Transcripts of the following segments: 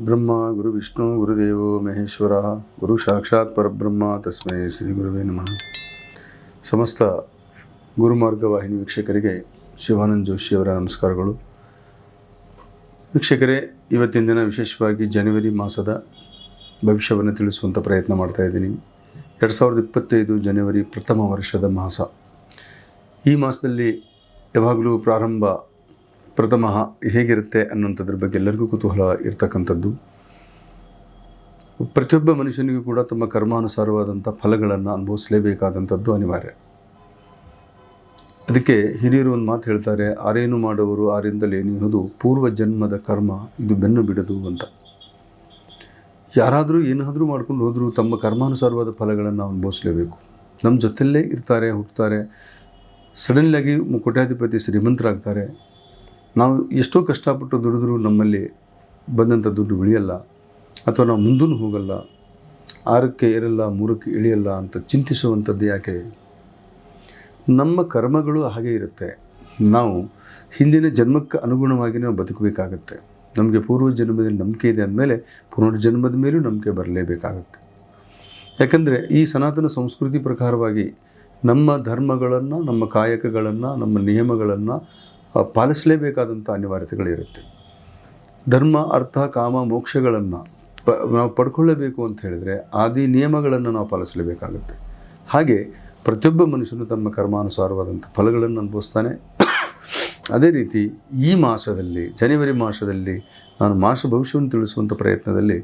ಗುರುಬ್ರಹ್ಮ ಗುರು ವಿಷ್ಣು, ಗುರುದೇವೋ ಮಹೇಶ್ವರ, ಗುರು ಸಾಕ್ಷಾತ್ ಪರಬ್ರಹ್ಮ ತಸ್ಮೈ ಶ್ರೀ ಗುರುವೇ ನಮಃ. ಸಮಸ್ತ ಗುರುಮಾರ್ಗ ವಾಹಿನಿ ವೀಕ್ಷಕರಿಗೆ ಶಿವಾನಂದ ಜೋಶಿಯವರ ನಮಸ್ಕಾರಗಳು. ವೀಕ್ಷಕರೇ, ಇವತ್ತಿನ ದಿನ ವಿಶೇಷವಾಗಿ ಜನವರಿ ಮಾಸದ ಭವಿಷ್ಯವನ್ನು ತಿಳಿಸುವಂಥ ಪ್ರಯತ್ನ ಮಾಡ್ತಾ ಇದ್ದೀನಿ. ಎರಡು ಸಾವಿರದ ಇಪ್ಪತ್ತೈದು ಜನವರಿ ಪ್ರಥಮ ವರ್ಷದ ಮಾಸ. ಈ ಮಾಸದಲ್ಲಿ ಯಾವಾಗಲೂ ಪ್ರಾರಂಭ ಪ್ರಥಮ ಹೇಗಿರುತ್ತೆ ಅನ್ನೋಂಥದ್ರ ಬಗ್ಗೆ ಎಲ್ಲರಿಗೂ ಕುತೂಹಲ ಇರ್ತಕ್ಕಂಥದ್ದು. ಪ್ರತಿಯೊಬ್ಬ ಮನುಷ್ಯನಿಗೂ ಕೂಡ ತಮ್ಮ ಕರ್ಮಾನುಸಾರವಾದಂಥ ಫಲಗಳನ್ನು ಅನುಭವಿಸಲೇಬೇಕಾದಂಥದ್ದು ಅನಿವಾರ್ಯ. ಅದಕ್ಕೆ ಹಿರಿಯರು ಒಂದು ಮಾತು ಹೇಳ್ತಾರೆ, ಆರೇನು ಮಾಡುವವರು ಆರಿಂದಲೇನಿಹುದು ಪೂರ್ವ ಜನ್ಮದ ಕರ್ಮ, ಇದು ಬೆನ್ನು ಬಿಡದು ಅಂತ. ಯಾರಾದರೂ ಏನಾದರೂ ಮಾಡ್ಕೊಂಡು ಹೋದರೂ ತಮ್ಮ ಕರ್ಮಾನುಸಾರವಾದ ಫಲಗಳನ್ನು ಅನುಭವಿಸಲೇಬೇಕು. ನಮ್ಮ ಜೊತೆಯಲ್ಲೇ ಇರ್ತಾರೆ ಹುಟ್ಟುತ್ತಾರೆ ಸಡನ್ಲಾಗಿ ಕೋಟ್ಯಾಧಿಪತಿ ಶ್ರೀಮಂತರಾಗ್ತಾರೆ. ನಾವು ಎಷ್ಟೋ ಕಷ್ಟಪಟ್ಟು ದುಡಿದ್ರೂ ನಮ್ಮಲ್ಲಿ ಬಂದಂಥ ದುಡ್ಡು ಉಳಿಯಲ್ಲ ಅಥವಾ ನಾವು ಮುಂದೂ ಹೋಗಲ್ಲ, ಆರಕ್ಕೆ ಏರಲ್ಲ, ಮೂರಕ್ಕೆ ಇಳಿಯಲ್ಲ ಅಂತ ಚಿಂತಿಸುವಂಥದ್ದು ಯಾಕೆ? ನಮ್ಮ ಕರ್ಮಗಳು ಹಾಗೆ ಇರುತ್ತೆ. ನಾವು ಹಿಂದಿನ ಜನ್ಮಕ್ಕೆ ಅನುಗುಣವಾಗಿ ನಾವು ಬದುಕಬೇಕಾಗತ್ತೆ. ನಮಗೆ ಪೂರ್ವ ಜನ್ಮದಲ್ಲಿ ನಂಬಿಕೆ ಇದೆ ಅಂದಮೇಲೆ ಪುನರ್ಜನ್ಮದ ಮೇಲೂ ನಂಬಿಕೆ ಬರಲೇಬೇಕಾಗತ್ತೆ. ಯಾಕಂದರೆ ಈ ಸನಾತನ ಸಂಸ್ಕೃತಿ ಪ್ರಕಾರವಾಗಿ ನಮ್ಮ ಧರ್ಮಗಳನ್ನು, ನಮ್ಮ ಕಾಯಕಗಳನ್ನು, ನಮ್ಮ ನಿಯಮಗಳನ್ನು ಪಾಲಿಸಲೇಬೇಕಾದಂಥ ಅನಿವಾರ್ಯತೆಗಳಿರುತ್ತೆ. ಧರ್ಮ, ಅರ್ಥ, ಕಾಮ, ಮೋಕ್ಷಗಳನ್ನು ಪ, ನಾವು ಪಡ್ಕೊಳ್ಳಬೇಕು ಅಂತ ಹೇಳಿದರೆ ಆದಿ ನಿಯಮಗಳನ್ನು ನಾವು ಪಾಲಿಸಲೇಬೇಕಾಗುತ್ತೆ. ಹಾಗೆ ಪ್ರತಿಯೊಬ್ಬ ಮನುಷ್ಯನು ತಮ್ಮ ಕರ್ಮಾನುಸಾರವಾದಂಥ ಫಲಗಳನ್ನು ಅನುಭವಿಸ್ತಾನೆ. ಅದೇ ರೀತಿ ಈ ಮಾಸದಲ್ಲಿ, ಜನವರಿ ಮಾಸದಲ್ಲಿ ನಾನು ಮಾಸ ಭವಿಷ್ಯವನ್ನು ತಿಳಿಸುವಂಥ ಪ್ರಯತ್ನದಲ್ಲಿ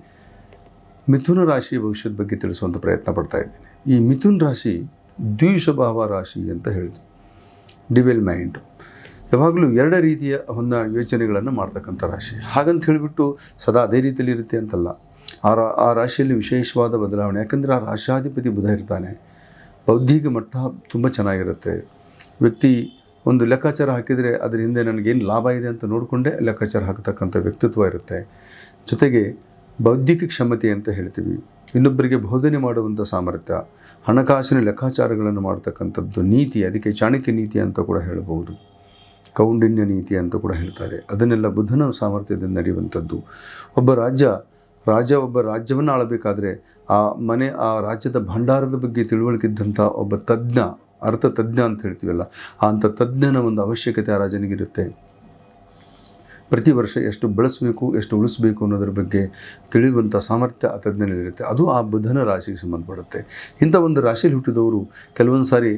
ಮಿಥುನ ರಾಶಿ ಭವಿಷ್ಯದ ಬಗ್ಗೆ ತಿಳಿಸುವಂಥ ಪ್ರಯತ್ನ ಪಡ್ತಾ ಇದ್ದೀನಿ. ಈ ಮಿಥುನ್ ರಾಶಿ ದ್ವಿಷಭಾವ ರಾಶಿ ಅಂತ ಹೇಳಿದ್ವಿ ಡಿವೆಲ್ ಮೈಂಡ್ ಯಾವಾಗಲೂ ಎರಡು ರೀತಿಯ ಹೊಂದ ಯೋಚನೆಗಳನ್ನು ಮಾಡ್ತಕ್ಕಂಥ ರಾಶಿ. ಹಾಗಂತ ಹೇಳಿಬಿಟ್ಟು ಸದಾ ಅದೇ ರೀತಿಯಲ್ಲಿ ಇರುತ್ತೆ ಅಂತಲ್ಲ. ಆ ರಾ, ಆ ರಾಶಿಯಲ್ಲಿ ವಿಶೇಷವಾದ ಬದಲಾವಣೆ, ಯಾಕಂದರೆ ಆ ರಾಶಾಧಿಪತಿ ಬುಧ ಇರ್ತಾನೆ. ಬೌದ್ಧಿಕ ಮಟ್ಟ ತುಂಬ ಚೆನ್ನಾಗಿರುತ್ತೆ. ವ್ಯಕ್ತಿ ಒಂದು ಲೆಕ್ಕಾಚಾರ ಹಾಕಿದರೆ ಅದರ ಹಿಂದೆ ನನಗೇನು ಲಾಭ ಇದೆ ಅಂತ ನೋಡಿಕೊಂಡೇ ಲೆಕ್ಕಾಚಾರ ಹಾಕತಕ್ಕಂಥ ವ್ಯಕ್ತಿತ್ವ ಇರುತ್ತೆ. ಜೊತೆಗೆ ಬೌದ್ಧಿಕ ಕ್ಷಮತೆ ಅಂತ ಹೇಳ್ತೀವಿ. ಇನ್ನೊಬ್ಬರಿಗೆ ಬೋಧನೆ ಮಾಡುವಂಥ ಸಾಮರ್ಥ್ಯ, ಹಣಕಾಸಿನ ಲೆಕ್ಕಾಚಾರಗಳನ್ನು ಮಾಡ್ತಕ್ಕಂಥದ್ದು ನೀತಿ, ಅದಕ್ಕೆ ಚಾಣಕ್ಯ ನೀತಿ ಅಂತ ಕೂಡ ಹೇಳಬಹುದು. ಕೌಂಡಿನ್ಯ ನೀತಿ ಅಂತ ಕೂಡ ಹೇಳ್ತಾರೆ. ಅದನ್ನೆಲ್ಲ ಬುಧನ ಸಾಮರ್ಥ್ಯದಿಂದ ನಡೆಯುವಂಥದ್ದು. ಒಬ್ಬ ರಾಜ್ಯ ರಾಜ ಒಬ್ಬ ರಾಜ್ಯವನ್ನು ಆಳಬೇಕಾದ್ರೆ ಆ ಮನೆ, ಆ ರಾಜ್ಯದ ಭಂಡಾರದ ಬಗ್ಗೆ ತಿಳುವಳಿಕೆ ಇದ್ದಂಥ ಒಬ್ಬ ತಜ್ಞ, ಅರ್ಥ ತಜ್ಞ ಅಂತ ಹೇಳ್ತೀವಲ್ಲ ಅಂಥ ತಜ್ಞನ ಒಂದು ಅವಶ್ಯಕತೆ ಆ ರಾಜನಿಗಿರುತ್ತೆ. ಪ್ರತಿ ವರ್ಷ ಎಷ್ಟು ಬಳಸಬೇಕು, ಎಷ್ಟು ಉಳಿಸಬೇಕು ಅನ್ನೋದ್ರ ಬಗ್ಗೆ ತಿಳಿಯುವಂಥ ಸಾಮರ್ಥ್ಯ ಆ ತಜ್ಞನಲ್ಲಿರುತ್ತೆ. ಅದು ಆ ಬುಧನ ರಾಶಿಗೆ ಸಂಬಂಧಪಡುತ್ತೆ. ಇಂಥ ಒಂದು ರಾಶಿಯಲ್ಲಿ ಹುಟ್ಟಿದವರು ಕೆಲವೊಂದು ಸಾರಿ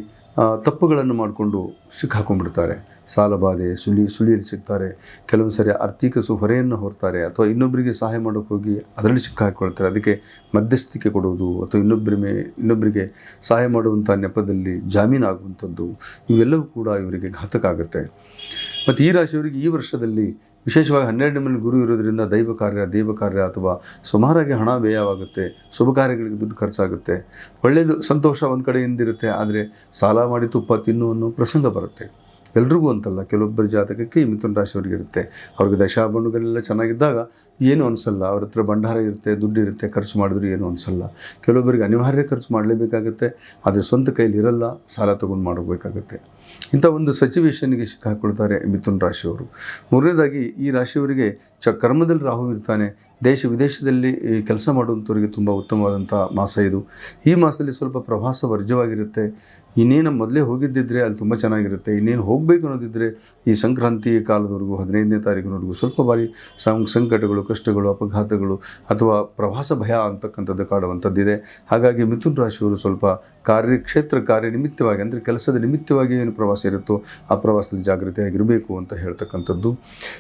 ತಪ್ಪುಗಳನ್ನು ಮಾಡಿಕೊಂಡು ಸಿಕ್ಕಾಕೊಂಡ್ಬಿಡ್ತಾರೆ. ಸಾಲಬಾಧೆ ಸುಳಿ, ಸುಳಿಯಲ್ಲಿ ಸಿಗ್ತಾರೆ. ಕೆಲವೊಂದು ಸರಿ ಆರ್ಥಿಕ ಸು ಹೊರೆಯನ್ನು ಹೊರ್ತಾರೆ ಅಥವಾ ಇನ್ನೊಬ್ಬರಿಗೆ ಸಹಾಯ ಮಾಡೋಕ್ಕೆ ಹೋಗಿ ಅದರಲ್ಲಿ ಸಿಕ್ಕಾಕೊಳ್ತಾರೆ ಅದಕ್ಕೆ ಮಧ್ಯಸ್ಥಿಕೆ ಕೊಡುವುದು ಅಥವಾ ಇನ್ನೊಬ್ಬರ ಮೇ ಇನ್ನೊಬ್ಬರಿಗೆ ಸಹಾಯ ಮಾಡುವಂಥ ನೆಪದಲ್ಲಿ ಜಾಮೀನು ಆಗುವಂಥದ್ದು ಇವೆಲ್ಲವೂ ಕೂಡ ಇವರಿಗೆ ಘಾತಕ ಆಗುತ್ತೆ. ಮತ್ತು ಈ ರಾಶಿಯವರಿಗೆ ಈ ವರ್ಷದಲ್ಲಿ ವಿಶೇಷವಾಗಿ ಹನ್ನೆರಡನೇ ಗುರು ಇರೋದರಿಂದ ದೈವ ಕಾರ್ಯ, ದೇವ ಕಾರ್ಯ ಅಥವಾ ಸುಮಾರಾಗಿ ಹಣ ವ್ಯಯವಾಗುತ್ತೆ, ಶುಭ ಕಾರ್ಯಗಳಿಗೆ ದುಡ್ಡು ಖರ್ಚಾಗುತ್ತೆ. ಒಳ್ಳೆಯದು ಸಂತೋಷ ಒಂದು ಕಡೆಯಿಂದಿರುತ್ತೆ, ಆದರೆ ಸಾಲ ಮಾಡಿ ತುಪ್ಪ ತಿನ್ನು ಅನ್ನೋ ಪ್ರಸಂಗ ಬರುತ್ತೆ. ಎಲ್ರಿಗೂ ಅಂತಲ್ಲ, ಕೆಲವೊಬ್ಬರ ಜಾತಕಕ್ಕೆ ಈ ಮಿಥುನ ರಾಶಿಯವರಿಗೆ ಇರುತ್ತೆ. ಅವ್ರಿಗೆ ದಶಾಬಣ್ಣಗಳೆಲ್ಲ ಚೆನ್ನಾಗಿದ್ದಾಗ ಏನು ಅನಿಸಲ್ಲ. ಅವ್ರ ಹತ್ರ ಭಂಡಾರ ಇರುತ್ತೆ, ದುಡ್ಡು ಇರುತ್ತೆ, ಖರ್ಚು ಮಾಡಿದ್ರು ಏನು ಅನಿಸಲ್ಲ. ಕೆಲವೊಬ್ಬರಿಗೆ ಅನಿವಾರ್ಯ ಖರ್ಚು ಮಾಡಲೇಬೇಕಾಗುತ್ತೆ, ಆದರೆ ಸ್ವಂತ ಕೈಲಿ ಇರಲ್ಲ, ಸಾಲ ತೊಗೊಂಡು ಮಾಡಬೇಕಾಗುತ್ತೆ ಇಂಥ ಒಂದು ಸಚಿವೇಶನ್ಗೆ ಸಿಕ್ಕಾಕೊಳ್ತಾರೆ ಮಿಥುನ್ ರಾಶಿಯವರು. ಮೂರನೇದಾಗಿ, ಈ ರಾಶಿಯವರಿಗೆ ಚ ಕರ್ಮದಲ್ಲಿ ರಾಹು ಇರ್ತಾನೆ. ದೇಶ ವಿದೇಶದಲ್ಲಿ ಕೆಲಸ ಮಾಡುವಂಥವ್ರಿಗೆ ತುಂಬ ಉತ್ತಮವಾದಂಥ ಮಾಸ ಇದು. ಈ ಮಾಸದಲ್ಲಿ ಸ್ವಲ್ಪ ಪ್ರವಾಸ ವರ್ಜ್ಯವಾಗಿರುತ್ತೆ. ಇನ್ನೇನು ಮೊದಲೇ ಹೋಗಿದ್ದಿದ್ರೆ ಅಲ್ಲಿ ತುಂಬ ಚೆನ್ನಾಗಿರುತ್ತೆ. ಇನ್ನೇನು ಹೋಗಬೇಕು ಅನ್ನೋದಿದ್ದರೆ ಈ ಸಂಕ್ರಾಂತಿ ಕಾಲದವರೆಗೂ, ಹದಿನೈದನೇ ತಾರೀಕಿನವರೆಗೂ ಸ್ವಲ್ಪ ಬಾರಿ ಸಂ, ಸಂಕಟಗಳು, ಕಷ್ಟಗಳು, ಅಪಘಾತಗಳು ಅಥವಾ ಪ್ರವಾಸ ಭಯ ಅಂತಕ್ಕಂಥದ್ದು ಕಾಡುವಂಥದ್ದಿದೆ. ಹಾಗಾಗಿ ಮಿಥುನ್ ರಾಶಿಯವರು ಸ್ವಲ್ಪ ಕಾರ್ಯಕ್ಷೇತ್ರ ಕಾರ್ಯನಿಮಿತ್ತವಾಗಿ ಅಂದರೆ ಕೆಲಸದ ನಿಮಿತ್ತವಾಗಿ ಏನು ಪ್ರವಾಸ ಇರುತ್ತೋ ಆ ಪ್ರವಾಸದಲ್ಲಿ ಜಾಗೃತಿಯಾಗಿರಬೇಕು ಅಂತ ಹೇಳ್ತಕ್ಕಂಥದ್ದು.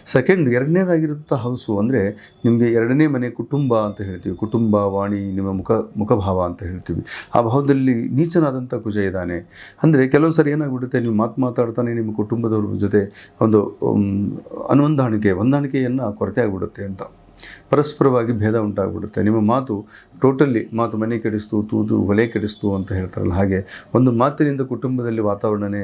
ಸೆಕೆಂಡ್ ಎರಡನೇದಾಗಿರುವಂಥ ಹೌಸು ಅಂದರೆ ನಿಮಗೆ ಎರಡನೇ ಮನೆ ಕುಟುಂಬ ಅಂತ ಹೇಳ್ತೀವಿ. ಕುಟುಂಬ, ವಾಣಿ, ನಿಮ್ಮ ಮುಖ, ಮುಖಭಾವ ಅಂತ ಹೇಳ್ತೀವಿ. ಆ ಭಾವದಲ್ಲಿ ನೀಚನಾದಂಥ ಕುಜ ಇದ್ದಾನೆ. ಅಂದರೆ ಕೆಲವು ಸರಿ ಏನಾಗ್ಬಿಡುತ್ತೆ, ನೀವು ಮಾತು ಮಾತಾಡ್ತಾನೆ ನಿಮ್ಮ ಕುಟುಂಬದವ್ರ ಜೊತೆ ಒಂದು ಅನುಹೊಂದಾಣಿಕೆ ಹೊಂದಾಣಿಕೆಯನ್ನು ಕೊರತೆ ಆಗಿಬಿಡುತ್ತೆ ಅಂತ. ಪರಸ್ಪರವಾಗಿ ಭೇದ ಉಂಟಾಗ್ಬಿಡುತ್ತೆ. ನಿಮ್ಮ ಮಾತು ಟೋಟಲಿ ಮಾತು ಮನೆ ಕೆಡಿಸ್ತು, ತೂತು, ಒಲೆ ಕೆಡಿಸ್ತು ಅಂತ ಹೇಳ್ತಾರಲ್ಲ, ಹಾಗೆ ಒಂದು ಮಾತಿನಿಂದ ಕುಟುಂಬದಲ್ಲಿ ವಾತಾವರಣನೇ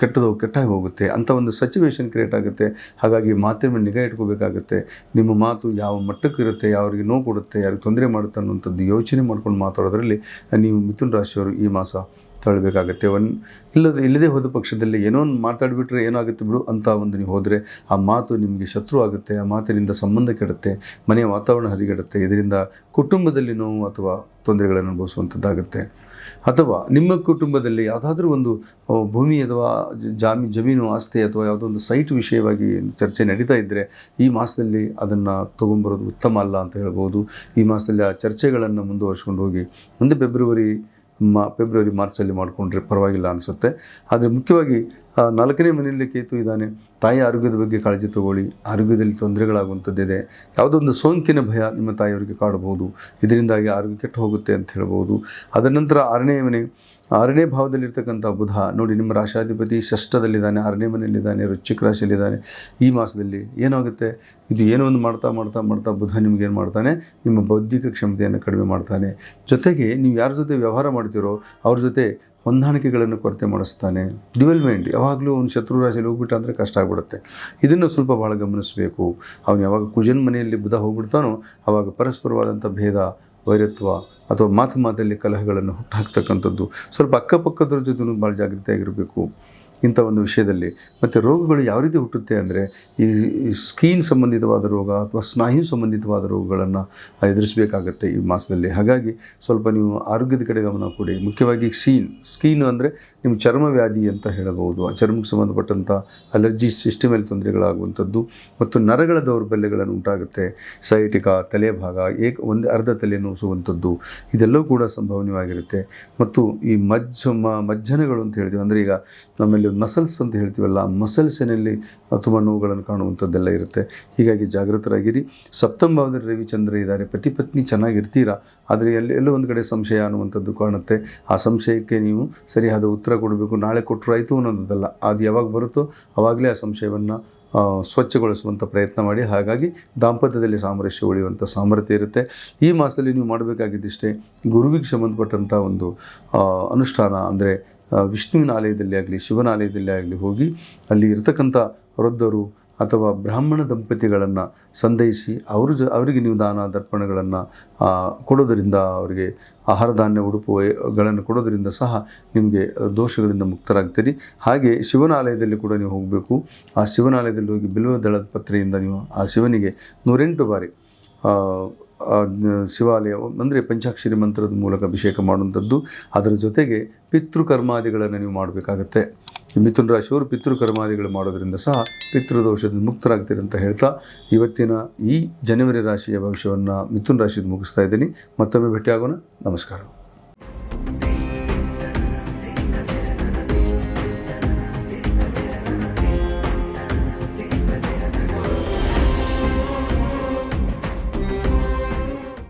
ಕೆಟ್ಟದು, ಕೆಟ್ಟಾಗಿ ಹೋಗುತ್ತೆ. ಅಂಥ ಒಂದು ಸಚುವೇಶನ್ ಕ್ರಿಯೇಟ್ ಆಗುತ್ತೆ. ಹಾಗಾಗಿ ಮಾತಿನ ಮೇಲೆ ನಿಗಾ ಇಟ್ಕೋಬೇಕಾಗುತ್ತೆ. ನಿಮ್ಮ ಮಾತು ಯಾವ ಮಟ್ಟಕ್ಕೆ ಇರುತ್ತೆ ಯಾರಿಗೆ ನೋವು ಕೊಡುತ್ತೆ, ಯಾರಿಗೆ ತೊಂದರೆ ಮಾಡುತ್ತೆ ಅನ್ನುವಂಥದ್ದು ಯೋಚನೆ ಮಾಡ್ಕೊಂಡು ಮಾತಾಡೋದ್ರಲ್ಲಿ ನೀವು ಮಿಥುನ್ ರಾಶಿಯವರು ಈ ಮಾಸ ತಗೊಳ್ಬೇಕಾಗತ್ತೆ ಒನ್ ಇಲ್ಲದೆ ಇಲ್ಲದೆ ಹೋದ ಪಕ್ಷದಲ್ಲಿ ಏನೋ ಒಂದು ಮಾತಾಡಿಬಿಟ್ರೆ ಏನಾಗುತ್ತೆ ಬಿಡು ಅಂತ ಒಂದು ನೀವು ಹೋದರೆ ಆ ಮಾತು ನಿಮಗೆ ಶತ್ರು ಆಗುತ್ತೆ, ಆ ಮಾತಿನಿಂದ ಸಂಬಂಧ ಕೆಡುತ್ತೆ, ಮನೆಯ ವಾತಾವರಣ ಹದಿಗೆಡುತ್ತೆ, ಇದರಿಂದ ಕುಟುಂಬದಲ್ಲಿ ನೋವು ಅಥವಾ ತೊಂದರೆಗಳನ್ನು ಅನುಭವಿಸುವಂಥದ್ದಾಗುತ್ತೆ. ಅಥವಾ ನಿಮ್ಮ ಕುಟುಂಬದಲ್ಲಿ ಯಾವುದಾದ್ರೂ ಒಂದು ಭೂಮಿ ಅಥವಾ ಜಾಮಿ, ಜಮೀನು ಆಸ್ತಿ ಅಥವಾ ಯಾವುದೋ ಒಂದು ಸೈಟ್ ವಿಷಯವಾಗಿ ಚರ್ಚೆ ನಡೀತಾ ಇದ್ದರೆ ಈ ಮಾಸದಲ್ಲಿ ಅದನ್ನು ತೊಗೊಂಬರೋದು ಉತ್ತಮ ಅಲ್ಲ ಅಂತ ಹೇಳ್ಬೋದು. ಈ ಮಾಸದಲ್ಲಿ ಆ ಚರ್ಚೆಗಳನ್ನು ಮುಂದುವರ್ಸ್ಕೊಂಡು ಹೋಗಿ, ಮುಂದೆ ಫೆಬ್ರವರಿ ಮಾ ಫೆಬ್ರವರಿ ಮಾರ್ಚಲ್ಲಿ ಮಾಡಿಕೊಂಡ್ರೆ ಪರವಾಗಿಲ್ಲ ಅನಿಸುತ್ತೆ. ಆದರೆ ಮುಖ್ಯವಾಗಿ ನಾಲ್ಕನೇ ಮನೆಯಲ್ಲಿ ಕೇತು ಇದ್ದಾನೆ. ತಾಯಿ ಆರೋಗ್ಯದ ಬಗ್ಗೆ ಕಾಳಜಿ ತಗೊಳ್ಳಿ. ಆರೋಗ್ಯದಲ್ಲಿ ತೊಂದರೆಗಳಾಗುವಂಥದ್ದಿದೆ. ಯಾವುದೊಂದು ಸೋಂಕಿನ ಭಯ ನಿಮ್ಮ ತಾಯಿಯವರಿಗೆ ಕಾಡಬಹುದು. ಇದರಿಂದಾಗಿ ಆರೋಗ್ಯ ಕೆಟ್ಟು ಹೋಗುತ್ತೆ ಅಂತ ಹೇಳ್ಬೋದು. ಅದರ ನಂತರ ಆರನೇ ಮನೆ, ಆರನೇ ಭಾವದಲ್ಲಿರ್ತಕ್ಕಂಥ ಬುಧ. ನೋಡಿ, ನಿಮ್ಮ ರಾಶಾಧಿಪತಿ ಷಷ್ಠದಲ್ಲಿದ್ದಾನೆ, ಆರನೇ ಮನೆಯಲ್ಲಿದ್ದಾನೆ, ವೃಶ್ಚಿಕ ರಾಶಿಯಲ್ಲಿದ್ದಾನೆ. ಈ ಮಾಸದಲ್ಲಿ ಏನಾಗುತ್ತೆ? ಇದು ಏನೋ ಒಂದು ಮಾಡ್ತಾ ಮಾಡ್ತಾ ಮಾಡ್ತಾ ಬುಧ ನಿಮ್ಗೆ ಏನು ಮಾಡ್ತಾನೆ? ನಿಮ್ಮ ಬೌದ್ಧಿಕ ಕ್ಷಮತೆಯನ್ನು ಕಡಿಮೆ ಮಾಡ್ತಾನೆ. ಜೊತೆಗೆ ನೀವು ಯಾರ ಜೊತೆ ವ್ಯವಹಾರ ಮಾಡ್ತೀರೋ, ಅವ್ರ ಜೊತೆ ಹೊಂದಾಣಿಕೆಗಳನ್ನು ಕೊರತೆ ಮಾಡಿಸ್ತಾನೆ. ಡಿವೆಲ್ಮೆಂಟ್ ಯಾವಾಗಲೂ ಒಂದು ಶತ್ರು ರಾಶಿಯಲ್ಲಿ ಹೋಗ್ಬಿಟ್ಟ ಅಂದರೆ ಕಷ್ಟ ಆಗ್ಬಿಡುತ್ತೆ. ಇದನ್ನು ಸ್ವಲ್ಪ ಭಾಳ ಗಮನಿಸಬೇಕು. ಅವನು ಯಾವಾಗ ಕುಜನ್ ಮನೆಯಲ್ಲಿ ಬುಧ ಹೋಗ್ಬಿಡ್ತಾನೋ ಆವಾಗ ಪರಸ್ಪರವಾದಂಥ ಭೇದ, ವೈರತ್ವ ಅಥವಾ ಮಾತು ಮಾತಲ್ಲಿ ಕಲಹಗಳನ್ನು ಹುಟ್ಟಾಕ್ತಕ್ಕಂಥದ್ದು ಸ್ವಲ್ಪ ಅಕ್ಕಪಕ್ಕದವ್ರ ಜೊತೆ ಭಾಳ ಜಾಗೃತಿಯಾಗಿರಬೇಕು ಇಂಥ ಒಂದು ವಿಷಯದಲ್ಲಿ. ಮತ್ತು ರೋಗಗಳು ಯಾವ ರೀತಿ ಹುಟ್ಟುತ್ತೆ ಅಂದರೆ ಈ ಸ್ಕೀನ್ ಸಂಬಂಧಿತವಾದ ರೋಗ ಅಥವಾ ಸ್ನಾಯು ಸಂಬಂಧಿತವಾದ ರೋಗಗಳನ್ನು ಎದುರಿಸಬೇಕಾಗತ್ತೆ ಈ ಮಾಸದಲ್ಲಿ. ಹಾಗಾಗಿ ಸ್ವಲ್ಪ ನೀವು ಆರೋಗ್ಯದ ಕಡೆ ಗಮನ ಕೊಡಿ. ಮುಖ್ಯವಾಗಿ ಸ್ಕೀನ್. ಸ್ಕೀನು ಅಂದರೆ ನಿಮ್ಮ ಚರ್ಮ ವ್ಯಾಧಿ ಅಂತ ಹೇಳಬಹುದು. ಆ ಚರ್ಮಕ್ಕೆ ಸಂಬಂಧಪಟ್ಟಂಥ ಅಲರ್ಜಿ ಸಿಸ್ಟಮಲ್ಲಿ ತೊಂದರೆಗಳಾಗುವಂಥದ್ದು ಮತ್ತು ನರಗಳ ದೌರ್ಬಲ್ಯಗಳನ್ನು ಉಂಟಾಗುತ್ತೆ. ಸೈಟಿಕ ತಲೆಯ ಭಾಗ ಏಕ ಒಂದು ಅರ್ಧ ತಲೆ ನೋಸುವಂಥದ್ದು ಇದೆಲ್ಲವೂ ಕೂಡ ಸಂಭವನೀಯವಾಗಿರುತ್ತೆ. ಮತ್ತು ಈ ಮಜ್ಜ ಮಜ್ಜನಗಳು ಅಂತ ಹೇಳ್ತೀವಿ ಅಂದರೆ ಈಗ ನಮ್ಮಲ್ಲಿ ಒಂದು ಮಸಲ್ಸ್ ಅಂತ ಹೇಳ್ತೀವಲ್ಲ, ಆ ಮಸಲ್ಸಿನಲ್ಲಿ ತುಂಬ ನೋವುಗಳನ್ನು ಕಾಣುವಂಥದ್ದೆಲ್ಲ ಇರುತ್ತೆ. ಹೀಗಾಗಿ ಜಾಗೃತರಾಗಿರಿ. ಸಪ್ತಮ ಭಾವದಲ್ಲಿ ರವಿಚಂದ್ರ ಇದ್ದಾರೆ. ಪತಿ ಪತ್ನಿ ಚೆನ್ನಾಗಿರ್ತೀರಾ? ಆದರೆ ಎಲ್ಲಿ, ಎಲ್ಲೋ ಒಂದು ಕಡೆ ಸಂಶಯ ಅನ್ನುವಂಥದ್ದು ಕಾಣುತ್ತೆ. ಆ ಸಂಶಯಕ್ಕೆ ನೀವು ಸರಿಯಾದ ಉತ್ತರ ಕೊಡಬೇಕು. ನಾಳೆ ಕೊಟ್ಟರು ಆಯಿತು ಅನ್ನೋದಲ್ಲ ಅದು ಯಾವಾಗ ಬರುತ್ತೋ ಆವಾಗಲೇ ಆ ಸಂಶಯವನ್ನು ಸ್ವಚ್ಛಗೊಳಿಸುವಂಥ ಪ್ರಯತ್ನ ಮಾಡಿ. ಹಾಗಾಗಿ ದಾಂಪತ್ಯದಲ್ಲಿ ಸಾಮರಸ್ಯ ಉಳಿಯುವಂಥ ಸಾಮರ್ಥ್ಯ ಇರುತ್ತೆ. ಈ ಮಾಸದಲ್ಲಿ ನೀವು ಮಾಡಬೇಕಾಗಿದ್ದಿಷ್ಟೇ ಗುರುವಿಗೆ ಸಂಬಂಧಪಟ್ಟಂಥ ಒಂದು ಅನುಷ್ಠಾನ ಅಂದರೆ ವಿಷ್ಣುವಿನ ಆಲಯದಲ್ಲಿ ಆಗಲಿ, ಶಿವನ ಆಲಯದಲ್ಲಿ ಆಗಲಿ ಹೋಗಿ ಅಲ್ಲಿ ಇರತಕ್ಕಂಥ ವೃದ್ಧರು ಅಥವಾ ಬ್ರಾಹ್ಮಣ ದಂಪತಿಗಳನ್ನು ಸಂದೈಸಿ ಅವರು ಜ, ಅವರಿಗೆ ನೀವು ದಾನ ದರ್ಪಣಗಳನ್ನು ಕೊಡೋದರಿಂದ ಅವರಿಗೆ ಆಹಾರ ಧಾನ್ಯ ಉಡುಪುಗಳನ್ನು ಕೊಡೋದರಿಂದ ಸಹ ನಿಮಗೆ ದೋಷಗಳಿಂದ ಮುಕ್ತರಾಗ್ತೀರಿ. ಹಾಗೆ ಶಿವನ ಆಲಯದಲ್ಲಿ ಕೂಡ ನೀವು ಹೋಗಬೇಕು. ಆ ಶಿವನಾಲಯದಲ್ಲಿ ಹೋಗಿ ಬಿಲ್ವ ದಳದ ಪತ್ರೆಯಿಂದ ನೀವು ಆ ಶಿವನಿಗೆ ನೂರೆಂಟು ಬಾರಿ ಶಿವಾಲಯ, ಅಂದರೆ ಪಂಚಾಕ್ಷರಿ ಮಂತ್ರದ ಮೂಲಕ ಅಭಿಷೇಕ ಮಾಡುವಂಥದ್ದು. ಅದರ ಜೊತೆಗೆ ಪಿತೃಕರ್ಮಾದಿಗಳನ್ನು ನೀವು ಮಾಡಬೇಕಾಗತ್ತೆ. ಮಿಥುನ್ ರಾಶಿಯವರು ಪಿತೃಕರ್ಮಾದಿಗಳು ಮಾಡೋದರಿಂದ ಸಹ ಪಿತೃದೋಷದಿಂದ ಮುಕ್ತರಾಗ್ತೀರಿ ಅಂತ ಹೇಳ್ತಾ ಇವತ್ತಿನ ಈ ಜನವರಿ ರಾಶಿಯ ಭವಿಷ್ಯವನ್ನು ಮಿಥುನ ರಾಶಿಯಿಂದ ಮುಗಿಸ್ತಾ ಇದ್ದೀನಿ. ಮತ್ತೊಮ್ಮೆ ಭೇಟಿಯಾಗೋಣ. ನಮಸ್ಕಾರ.